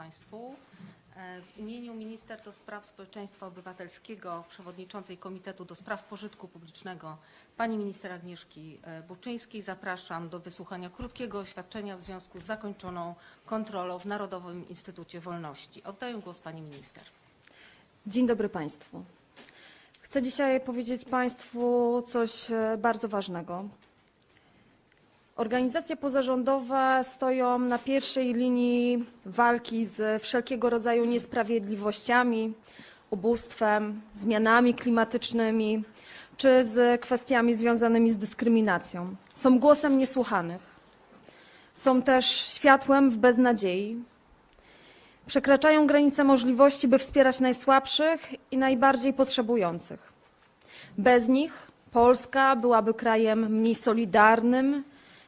Państwu. E, W imieniu Minister do Spraw Społeczeństwa Obywatelskiego, przewodniczącej Komitetu do Spraw Pożytku Publicznego, pani minister Agnieszki e, Buczyńskiej zapraszam do wysłuchania krótkiego oświadczenia w związku z zakończoną kontrolą w Narodowym Instytucie Wolności. Oddaję głos pani minister. Dzień dobry Państwu. Chcę dzisiaj powiedzieć Państwu coś e, bardzo ważnego. Organizacje pozarządowe stoją na pierwszej linii walki z wszelkiego rodzaju niesprawiedliwościami, ubóstwem, zmianami klimatycznymi czy z kwestiami związanymi z dyskryminacją. Są głosem niesłuchanych. Są też światłem w beznadziei. Przekraczają granice możliwości, by wspierać najsłabszych i najbardziej potrzebujących. Bez nich Polska byłaby krajem mniej solidarnym,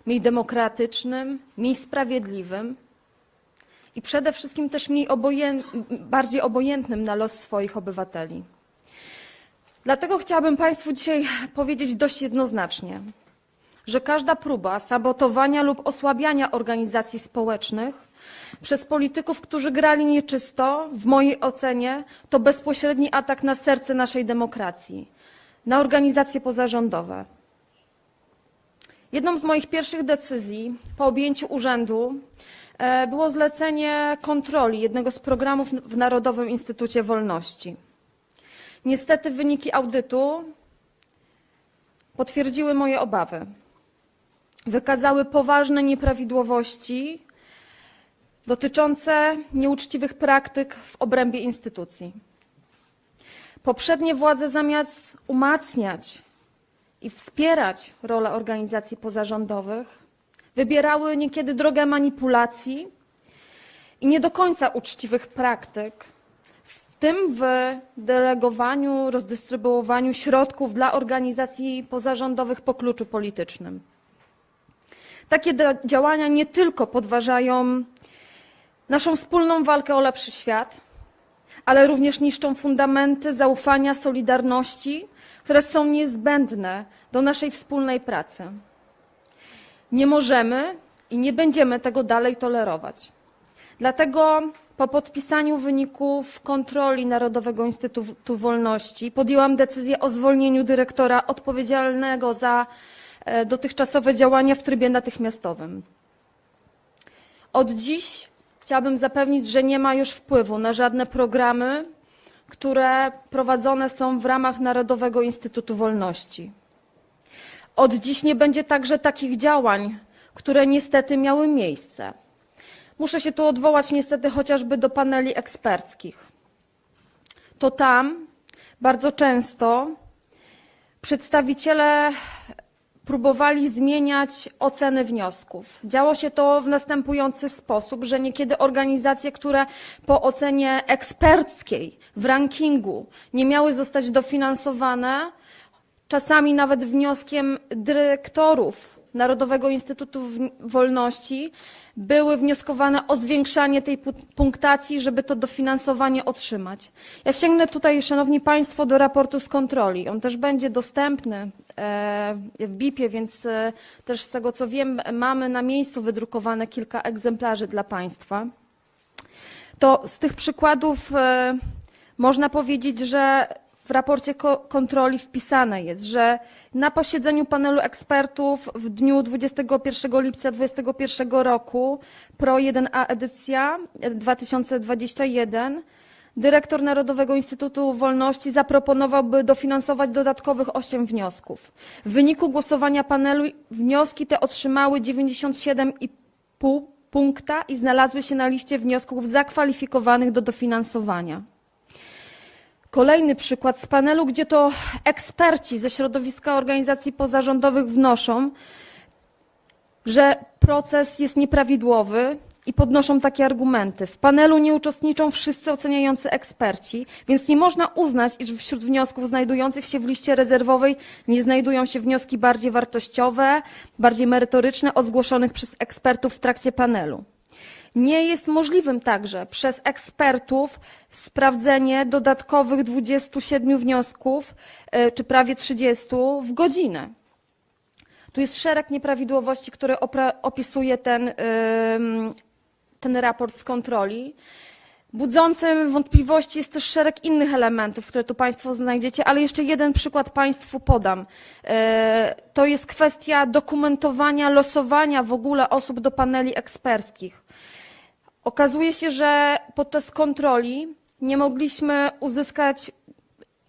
mniej demokratycznym, mniej sprawiedliwym i przede wszystkim też mniej oboję... bardziej obojętnym na los swoich obywateli. Dlatego chciałabym Państwu dzisiaj powiedzieć dość jednoznacznie, że każda próba sabotowania lub osłabiania organizacji społecznych przez polityków, którzy grali nieczysto, w mojej ocenie, to bezpośredni atak na serce naszej demokracji, na organizacje pozarządowe. Jedną z moich pierwszych decyzji po objęciu urzędu e, było zlecenie kontroli jednego z programów w Narodowym Instytucie Wolności. Niestety wyniki audytu potwierdziły moje obawy. Wykazały poważne nieprawidłowości dotyczące nieuczciwych praktyk w obrębie instytucji. Poprzednie władze zamiast umacniać i wspierać rolę organizacji pozarządowych, wybierały niekiedy drogę manipulacji i nie do końca uczciwych praktyk, w tym w delegowaniu, rozdystrybuowaniu środków dla organizacji pozarządowych po kluczu politycznym. Takie działania nie tylko podważają naszą wspólną walkę o lepszy świat, ale również niszczą fundamenty zaufania, solidarności, które są niezbędne do naszej wspólnej pracy. Nie możemy i nie będziemy tego dalej tolerować. Dlatego po podpisaniu wyników kontroli Narodowego Instytutu Wolności podjęłam decyzję o zwolnieniu dyrektora odpowiedzialnego za e, dotychczasowe działania w trybie natychmiastowym. Od dziś chciałabym zapewnić, że nie ma już wpływu na żadne programy, które prowadzone są w ramach Narodowego Instytutu Wolności. Od dziś nie będzie także takich działań, które niestety miały miejsce. Muszę się tu odwołać niestety chociażby do paneli eksperckich. To tam bardzo często przedstawiciele próbowali zmieniać oceny wniosków. Działo się to w następujący sposób, że niekiedy organizacje, które po ocenie eksperckiej w rankingu nie miały zostać dofinansowane, czasami nawet wnioskiem dyrektorów Narodowego Instytutu Wolności były wnioskowane o zwiększanie tej pu- punktacji, żeby to dofinansowanie otrzymać. Ja sięgnę tutaj, Szanowni Państwo, do raportu z kontroli. On też będzie dostępny e, w BIP-ie, więc e, też z tego co wiem, mamy na miejscu wydrukowane kilka egzemplarzy dla Państwa. To z tych przykładów e, można powiedzieć, że w raporcie ko- kontroli wpisane jest, że na posiedzeniu panelu ekspertów w dniu 21 lipca 2021 roku PRO 1A edycja e, 2021 dyrektor Narodowego Instytutu Wolności zaproponował, by dofinansować dodatkowych 8 wniosków. W wyniku głosowania panelu wnioski te otrzymały 97,5 punkta i znalazły się na liście wniosków zakwalifikowanych do dofinansowania. Kolejny przykład z panelu, gdzie to eksperci ze środowiska organizacji pozarządowych wnoszą, że proces jest nieprawidłowy i podnoszą takie argumenty. W panelu nie uczestniczą wszyscy oceniający eksperci, więc nie można uznać, iż wśród wniosków znajdujących się w liście rezerwowej nie znajdują się wnioski bardziej wartościowe, bardziej merytoryczne od zgłoszonych przez ekspertów w trakcie panelu. Nie jest możliwym także przez ekspertów sprawdzenie dodatkowych 27 wniosków, e, czy prawie 30 w godzinę. Tu jest szereg nieprawidłowości, które opisuje ten, ten raport z kontroli. Budzącym wątpliwości jest też szereg innych elementów, które tu Państwo znajdziecie, ale jeszcze jeden przykład Państwu podam. E, To jest kwestia dokumentowania, losowania w ogóle osób do paneli eksperckich. Okazuje się, że podczas kontroli nie mogliśmy uzyskać,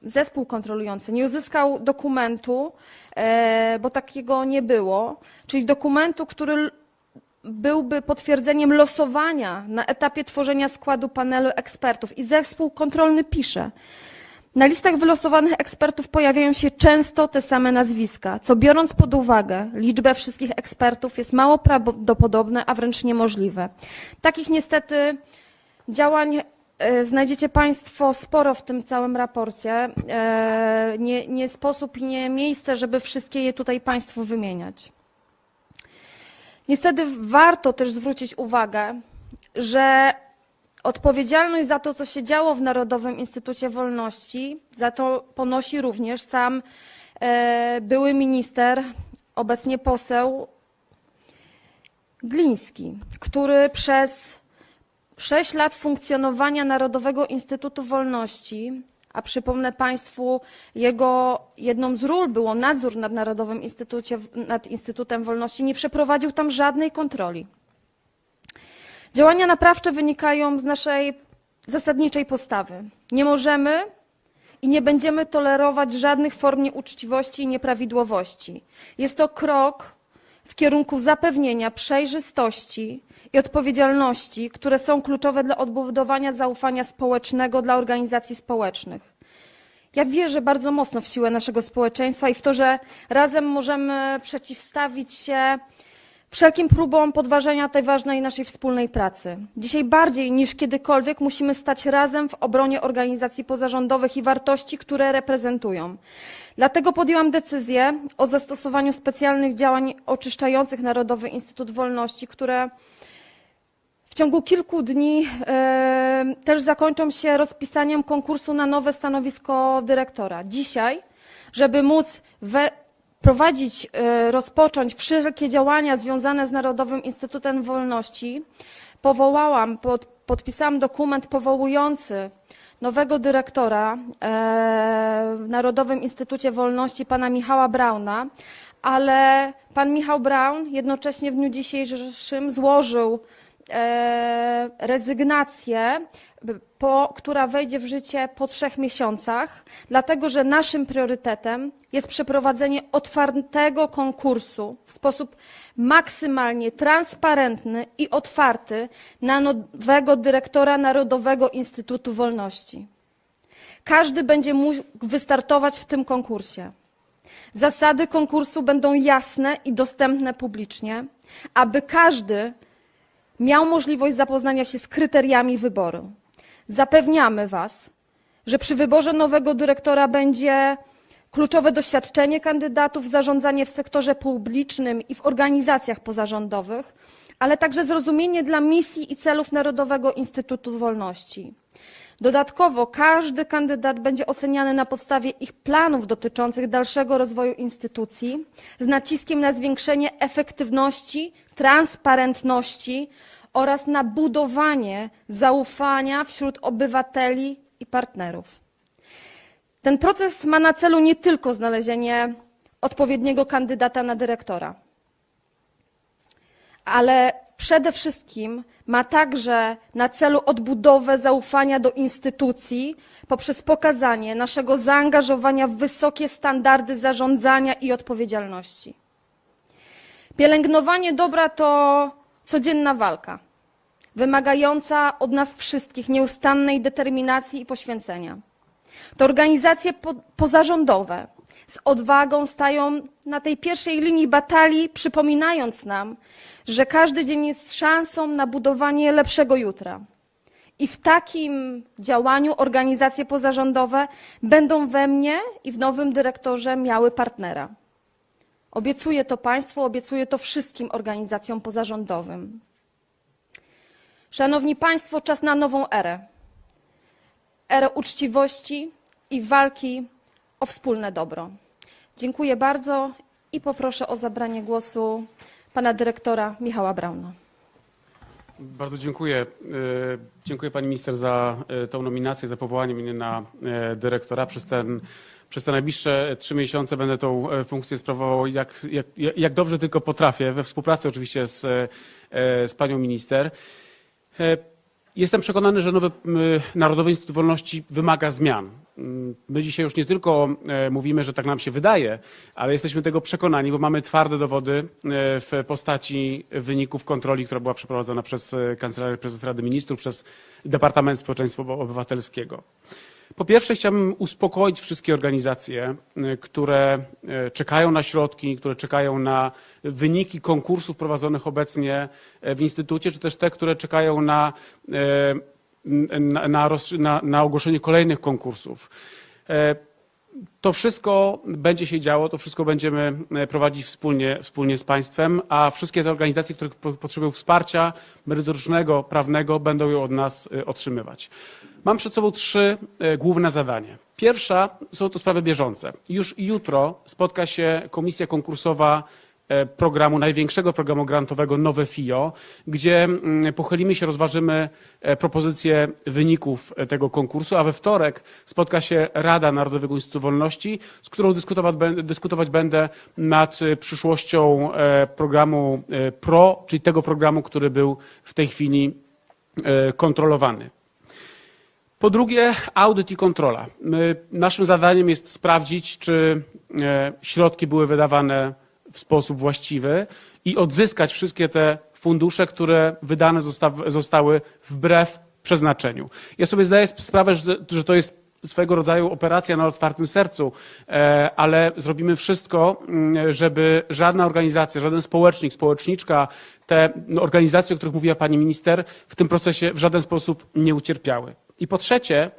zespół kontrolujący nie uzyskał dokumentu, e, bo takiego nie było, czyli dokumentu, który byłby potwierdzeniem losowania na etapie tworzenia składu panelu ekspertów. I zespół kontrolny pisze, na listach wylosowanych ekspertów pojawiają się często te same nazwiska, co biorąc pod uwagę liczbę wszystkich ekspertów jest mało prawdopodobne, a wręcz niemożliwe. Takich niestety działań e, znajdziecie Państwo sporo w tym całym raporcie. E, Nie, nie sposób i nie miejsce, żeby wszystkie je tutaj Państwu wymieniać. Niestety warto też zwrócić uwagę, że odpowiedzialność za to, co się działo w Narodowym Instytucie Wolności, za to ponosi również sam e, były minister, obecnie poseł Gliński, który przez sześć lat funkcjonowania Narodowego Instytutu Wolności, a przypomnę Państwu, jego jedną z ról było nadzór nad Narodowym Instytucie, nad Instytutem Wolności, nie przeprowadził tam żadnej kontroli. Działania naprawcze wynikają z naszej zasadniczej postawy. Nie możemy i nie będziemy tolerować żadnych form nieuczciwości i nieprawidłowości. Jest to krok w kierunku zapewnienia przejrzystości i odpowiedzialności, które są kluczowe dla odbudowania zaufania społecznego dla organizacji społecznych. Ja wierzę bardzo mocno w siłę naszego społeczeństwa i w to, że razem możemy przeciwstawić się wszelkim próbom podważenia tej ważnej naszej wspólnej pracy. Dzisiaj bardziej niż kiedykolwiek musimy stać razem w obronie organizacji pozarządowych i wartości, które reprezentują. Dlatego podjęłam decyzję o zastosowaniu specjalnych działań oczyszczających Narodowy Instytut Wolności, które w ciągu kilku dni e, też zakończą się rozpisaniem konkursu na nowe stanowisko dyrektora. Dzisiaj, żeby móc we, prowadzić, e, rozpocząć wszelkie działania związane z Narodowym Instytutem Wolności, powołałam, pod, podpisałam dokument powołujący nowego dyrektora e, w Narodowym Instytucie Wolności, pana Michała Brauna, ale pan Michał Braun jednocześnie w dniu dzisiejszym złożył rezygnację, b- po, która wejdzie w życie po trzech miesiącach, dlatego że naszym priorytetem jest przeprowadzenie otwartego konkursu w sposób maksymalnie transparentny i otwarty na nowego dyrektora Narodowego Instytutu Wolności. Każdy będzie mógł wystartować w tym konkursie. Zasady konkursu będą jasne i dostępne publicznie, aby każdy miał możliwość zapoznania się z kryteriami wyboru. Zapewniamy Was, że przy wyborze nowego dyrektora będzie kluczowe doświadczenie kandydatów, zarządzanie w sektorze publicznym i w organizacjach pozarządowych, ale także zrozumienie dla misji i celów Narodowego Instytutu Wolności. Dodatkowo każdy kandydat będzie oceniany na podstawie ich planów dotyczących dalszego rozwoju instytucji z naciskiem na zwiększenie efektywności, transparentności oraz na budowanie zaufania wśród obywateli i partnerów. Ten proces ma na celu nie tylko znalezienie odpowiedniego kandydata na dyrektora, ale przede wszystkim ma także na celu odbudowę zaufania do instytucji poprzez pokazanie naszego zaangażowania w wysokie standardy zarządzania i odpowiedzialności. Pielęgnowanie dobra to codzienna walka, wymagająca od nas wszystkich nieustannej determinacji i poświęcenia. To organizacje po, pozarządowe z odwagą stają na tej pierwszej linii batalii, przypominając nam, że każdy dzień jest szansą na budowanie lepszego jutra. I w takim działaniu organizacje pozarządowe będą we mnie i w nowym dyrektorze miały partnera. Obiecuję to Państwu, obiecuję to wszystkim organizacjom pozarządowym. Szanowni Państwo, czas na nową erę. Erę uczciwości i walki o wspólne dobro. Dziękuję bardzo i poproszę o zabranie głosu pana dyrektora Michała Brauna. Bardzo dziękuję. E, Dziękuję pani minister za e, tą nominację, za powołanie mnie na e, dyrektora. Przez, ten, przez te najbliższe trzy miesiące będę tą funkcję sprawował jak, jak, jak dobrze tylko potrafię, we współpracy oczywiście z, z panią minister. Jestem przekonany, że nowy Narodowy Instytut Wolności wymaga zmian. My dzisiaj już nie tylko e, mówimy, że tak nam się wydaje, ale jesteśmy tego przekonani, bo mamy twarde dowody e, w postaci wyników kontroli, która była przeprowadzona przez e, Kancelarię Prezes Rady Ministrów, przez Departament Społeczeństwa Obywatelskiego. Po pierwsze chciałbym uspokoić wszystkie organizacje, y, które y, czekają na środki, które czekają na wyniki konkursów prowadzonych obecnie y, w Instytucie, czy też te, które czekają na, na, na, na ogłoszenie kolejnych konkursów. To wszystko będzie się działo, to wszystko będziemy e, prowadzić wspólnie, wspólnie z państwem, a wszystkie te organizacje, które po- potrzebują wsparcia merytorycznego, prawnego, będą ją od nas e, otrzymywać. Mam przed sobą trzy e, główne zadania. Pierwsza są to sprawy bieżące. Już jutro spotka się komisja konkursowa programu, największego programu grantowego Nowe FIO, gdzie mm, pochylimy się, rozważymy e, propozycje wyników e, tego konkursu, a we wtorek spotka się Rada Narodowego Instytutu Wolności, z którą dyskutować, dyskutować będę nad e, przyszłością e, programu e, PRO, czyli tego programu, który był w tej chwili e, kontrolowany. Po drugie, audyt i kontrola. Naszym zadaniem jest sprawdzić, czy e, środki były wydawane w sposób właściwy i odzyskać wszystkie te fundusze, które wydane zosta zostały wbrew przeznaczeniu. Ja sobie zdaję sp- sprawę, że, to jest swego rodzaju operacja na otwartym sercu, e, ale zrobimy wszystko, mm, żeby żadna organizacja, żaden społecznik, społeczniczka, te organizacje, o których mówiła pani minister, w tym procesie w żaden sposób nie ucierpiały. I po trzecie,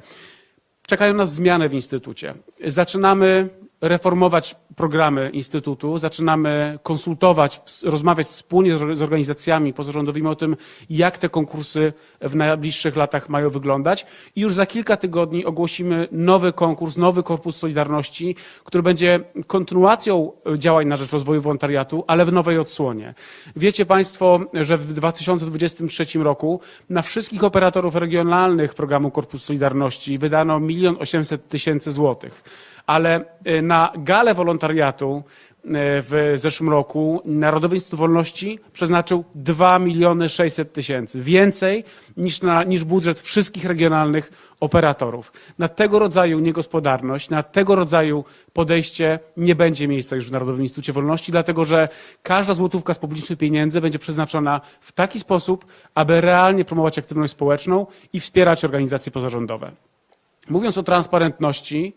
czekają nas zmiany w Instytucie. Zaczynamy reformować programy Instytutu, zaczynamy konsultować, rozmawiać wspólnie z organizacjami pozarządowymi o tym, jak te konkursy w najbliższych latach mają wyglądać. I już za kilka tygodni ogłosimy nowy konkurs, nowy Korpus Solidarności, który będzie kontynuacją działań na rzecz rozwoju wolontariatu, ale w nowej odsłonie. Wiecie Państwo, że w 2023 roku na wszystkich operatorów regionalnych programu Korpus Solidarności wydano 1 800 tysięcy złotych ale y, na galę wolontariatu y, w zeszłym roku Narodowy Instytut Wolności przeznaczył 2 miliony 600 tysięcy. Więcej niż, na, niż budżet wszystkich regionalnych operatorów. Na tego rodzaju niegospodarność, na tego rodzaju podejście nie będzie miejsca już w Narodowym Instytucie Wolności, dlatego że każda złotówka z publicznych pieniędzy będzie przeznaczona w taki sposób, aby realnie promować aktywność społeczną i wspierać organizacje pozarządowe. Mówiąc o transparentności,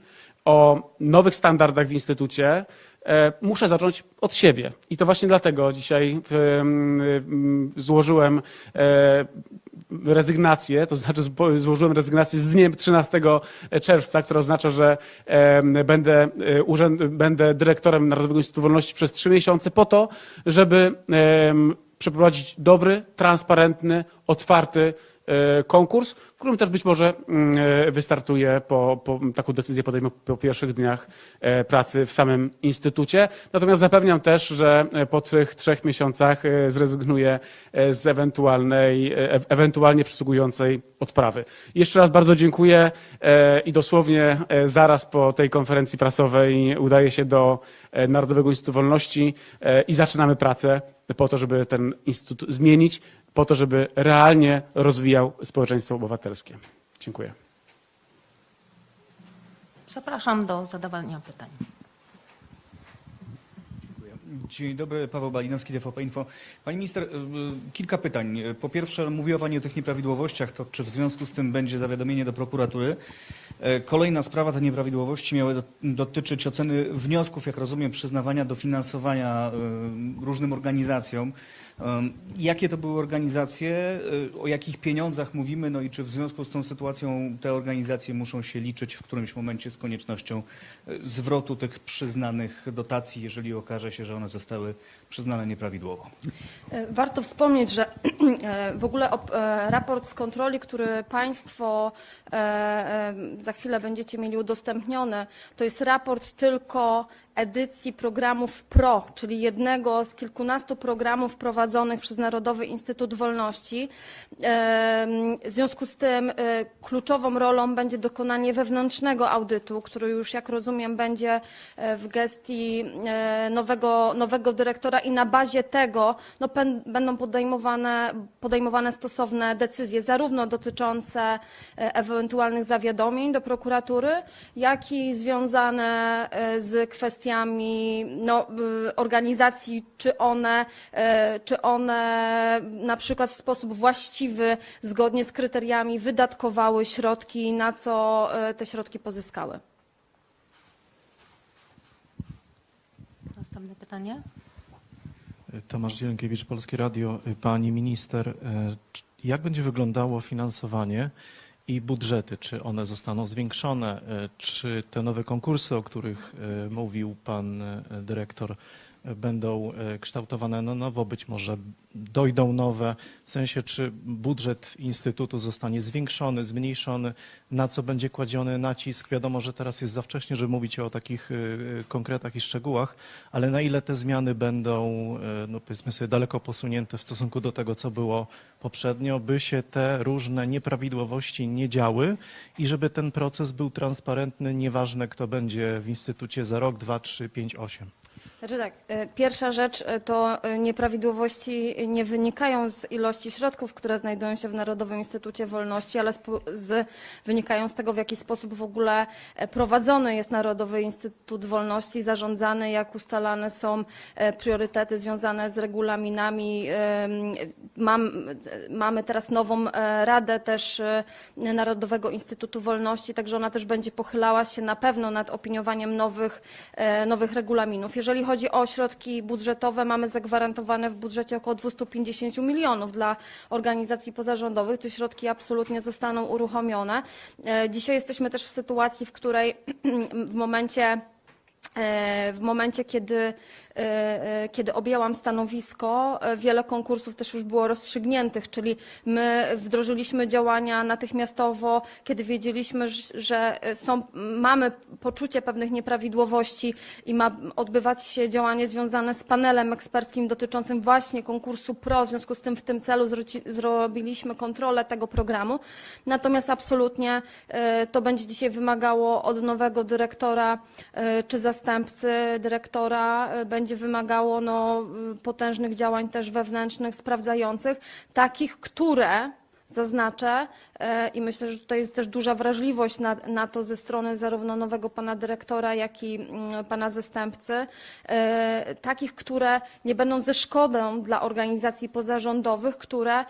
o nowych standardach w Instytucie, e, muszę zacząć od siebie. I to właśnie dlatego dzisiaj złożyłem e, rezygnację, to znaczy złożyłem rezygnację z dniem 13 czerwca, które oznacza, że będę, e, urzęd, będę dyrektorem Narodowego Instytutu Wolności przez trzy miesiące po to, żeby przeprowadzić dobry, transparentny, otwarty konkurs, w którym też być może mm, e, wystartuję po, po taką decyzję podejmę po pierwszych dniach e, pracy w samym instytucie. Natomiast zapewniam też, że e, po tych trzech miesiącach e, zrezygnuję e, z ewentualnej, e, ewentualnie przysługującej odprawy. Jeszcze raz bardzo dziękuję e, i dosłownie e, zaraz po tej konferencji prasowej udaję się do e, Narodowego Instytutu Wolności e, i zaczynamy pracę po to, żeby ten instytut zmienić, po to, żeby realnie rozwijał społeczeństwo obywatelskie. Dziękuję. Zapraszam do zadawania pytań. Dzień dobry, Paweł Balinowski, TVP Info. Pani minister, y, y, kilka pytań. Po pierwsze, mówiła Pani o tych nieprawidłowościach, to czy w związku z tym będzie zawiadomienie do prokuratury? E, Kolejna sprawa, te nieprawidłowości miały do- dotyczyć oceny wniosków, jak rozumiem, przyznawania dofinansowania y, różnym organizacjom. Jakie to były organizacje, o jakich pieniądzach mówimy, no i czy w związku z tą sytuacją te organizacje muszą się liczyć w którymś momencie z koniecznością zwrotu tych przyznanych dotacji, jeżeli okaże się, że one zostały przyznane nieprawidłowo? E, Warto wspomnieć, że e, w ogóle e, raport z kontroli, który Państwo za chwilę będziecie mieli udostępniony, to jest raport tylko edycji programów PRO, czyli jednego z kilkunastu programów prowadzonych przez Narodowy Instytut Wolności. W związku z tym e, kluczową rolą będzie dokonanie wewnętrznego audytu, który już, jak rozumiem, będzie e, w gestii e, nowego, nowego dyrektora i na bazie tego no, będą podejmowane, podejmowane stosowne decyzje, zarówno dotyczące e, ewentualnych zawiadomień do prokuratury, jak i związane z kwestiami no, y, organizacji, czy one, e, czy one na przykład w sposób właściwy, zgodnie z kryteriami wydatkowały środki, na co e, te środki pozyskały. Następne pytanie. Tomasz Zielonkiewicz, Polskie Radio. Pani minister, czy- jak będzie wyglądało finansowanie i budżety? Czy one zostaną zwiększone? E, Czy te nowe konkursy, o których e, mówił pan e, dyrektor, będą e, kształtowane na nowo? Być może dojdą nowe? W sensie, czy budżet Instytutu zostanie zwiększony, zmniejszony? Na co będzie kładziony nacisk? Wiadomo, że teraz jest za wcześnie, żeby mówić o takich e, konkretach i szczegółach, ale na ile te zmiany będą, e, no powiedzmy sobie, daleko posunięte w stosunku do tego, co było poprzednio, by się te różne nieprawidłowości nie działy i żeby ten proces był transparentny, nieważne kto będzie w Instytucie za rok, dwa, trzy, pięć, osiem. Znaczy tak, e, pierwsza rzecz e, to e, nieprawidłowości nie wynikają z ilości środków, które znajdują się w Narodowym Instytucie Wolności, ale spo- z, wynikają z tego, w jaki sposób w ogóle prowadzony jest Narodowy Instytut Wolności, zarządzany, jak ustalane są priorytety związane z regulaminami. Mam, mamy teraz nową radę też Narodowego Instytutu Wolności, także ona też będzie pochylała się na pewno nad opiniowaniem nowych, nowych regulaminów. Jeżeli chodzi o środki budżetowe, mamy zagwarantowane w budżecie około 250 milionów dla organizacji pozarządowych. Te środki absolutnie zostaną uruchomione. E, Dzisiaj jesteśmy też w sytuacji, w której w momencie w momencie, kiedy, e, e, kiedy objęłam stanowisko, e, wiele konkursów też już było rozstrzygniętych, czyli my wdrożyliśmy działania natychmiastowo, kiedy wiedzieliśmy, że są, mamy poczucie pewnych nieprawidłowości i ma odbywać się działanie związane z panelem eksperckim dotyczącym właśnie konkursu PRO. W związku z tym w tym celu zrobiliśmy kontrolę tego programu. Natomiast absolutnie e, to będzie dzisiaj wymagało od nowego dyrektora e, czy zastępcy dyrektora e, będzie wymagało no, y, potężnych działań też wewnętrznych, sprawdzających, takich, które zaznaczę i myślę, że tutaj jest też duża wrażliwość na, na to ze strony zarówno nowego pana dyrektora, jak i mm, pana zastępcy, e, takich, które nie będą ze szkodą dla organizacji pozarządowych, które e,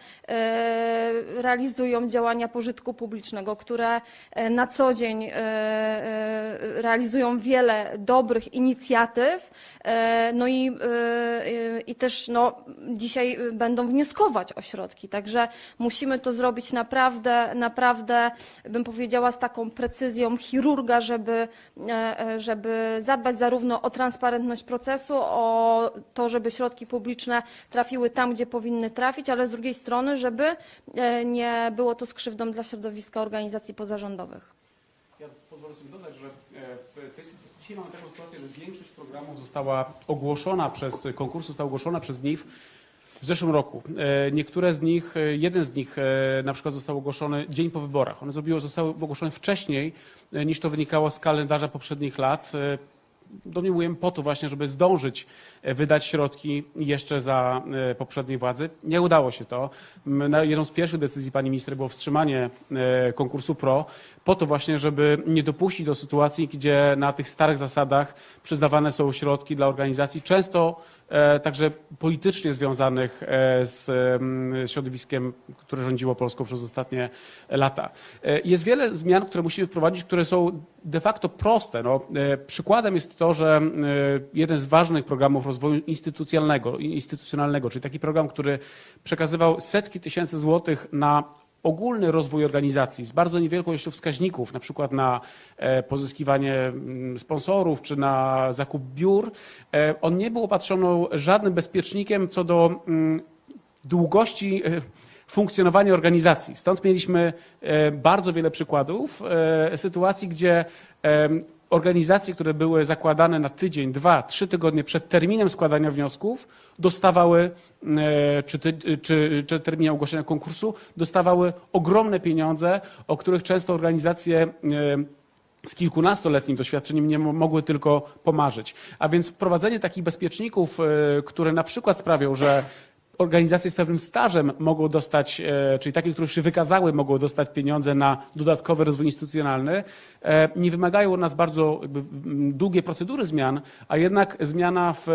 realizują działania pożytku publicznego, które e, na co dzień e, e, realizują wiele dobrych inicjatyw, e, no i, e, e, i też no, dzisiaj będą wnioskować o środki. Także musimy to zrobić naprawdę, naprawdę, bym powiedziała, z taką precyzją chirurga, żeby, e, e, żeby zadbać zarówno o transparentność procesu, o to, żeby środki publiczne trafiły tam, gdzie powinny trafić, ale z drugiej strony, żeby e, nie było to skrzywdą dla środowiska organizacji pozarządowych. Ja pozwolę sobie dodać, że w tej sytuacji mamy taką sytuację, że większość programów została ogłoszona przez, konkurs został ogłoszona przez NIF w zeszłym roku. E, Niektóre z nich, e, jeden z nich e, na przykład został ogłoszony dzień po wyborach. One zostały, ogłoszone wcześniej niż to wynikało z kalendarza poprzednich lat. Domniemujemy po to właśnie, żeby zdążyć wydać środki jeszcze za poprzedniej władzy. Nie udało się to. Jedną z pierwszych decyzji pani minister było wstrzymanie konkursu PRO po to właśnie, żeby nie dopuścić do sytuacji, gdzie na tych starych zasadach przyznawane są środki dla organizacji, często także politycznie związanych e, z em, środowiskiem, które rządziło Polską przez ostatnie lata. E, Jest wiele zmian, które musimy wprowadzić, które są de facto proste. No, e, przykładem jest to, że e, jeden z ważnych programów rozwoju instytucjonalnego, instytucjonalnego, czyli taki program, który przekazywał setki tysięcy złotych na ogólny rozwój organizacji z bardzo niewielką ilością wskaźników, na przykład na e, pozyskiwanie mm, sponsorów czy na zakup biur, e, on nie był opatrzony żadnym bezpiecznikiem co do mm, długości e, funkcjonowania organizacji. Stąd mieliśmy bardzo wiele przykładów sytuacji, gdzie organizacje, które były zakładane na tydzień, dwa, trzy tygodnie przed terminem składania wniosków, dostawały, e, czy, ty, czy, czy terminem ogłoszenia konkursu, dostawały ogromne pieniądze, o których często organizacje e, z kilkunastoletnim doświadczeniem nie mo- mogły tylko pomarzyć. A więc wprowadzenie takich bezpieczników, e, które na przykład sprawią, że organizacje z pewnym stażem mogą dostać, e, czyli takie, które już się wykazały, mogą dostać pieniądze na dodatkowy rozwój instytucjonalny, e, nie wymagają od nas bardzo długiej procedury zmian, a jednak zmiana w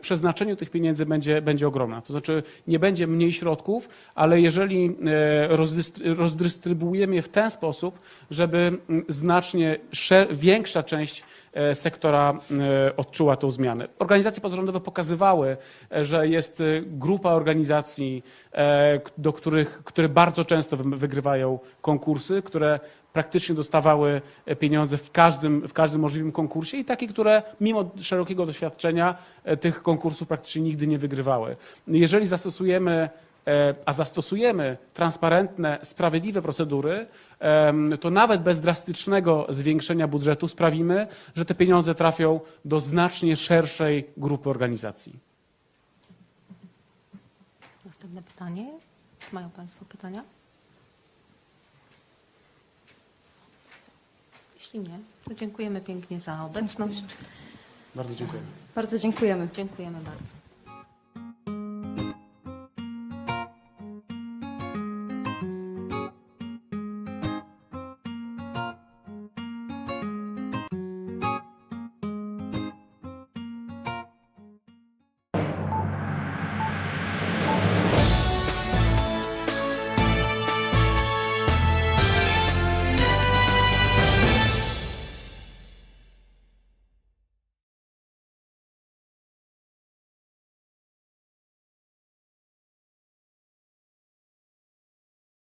przeznaczeniu tych pieniędzy będzie, będzie ogromna. To znaczy nie będzie mniej środków, ale jeżeli e, rozdystry- rozdystrybuujemy je w ten sposób, żeby znacznie większa część sektora e, odczuła tą zmianę. Organizacje pozarządowe pokazywały, e, że jest e, grupa organizacji, e, do których, które bardzo często wy- wygrywają konkursy, które praktycznie dostawały e, pieniądze w każdym, w każdym możliwym konkursie i takie, które mimo szerokiego doświadczenia e, tych konkursów praktycznie nigdy nie wygrywały. Jeżeli zastosujemy e, a zastosujemy transparentne, sprawiedliwe procedury, to nawet bez drastycznego zwiększenia budżetu sprawimy, że te pieniądze trafią do znacznie szerszej grupy organizacji. Następne pytanie. Czy mają Państwo pytania? Jeśli nie, to dziękujemy pięknie za obecność. Bardzo dziękuję. Bardzo dziękujemy. Dziękujemy bardzo.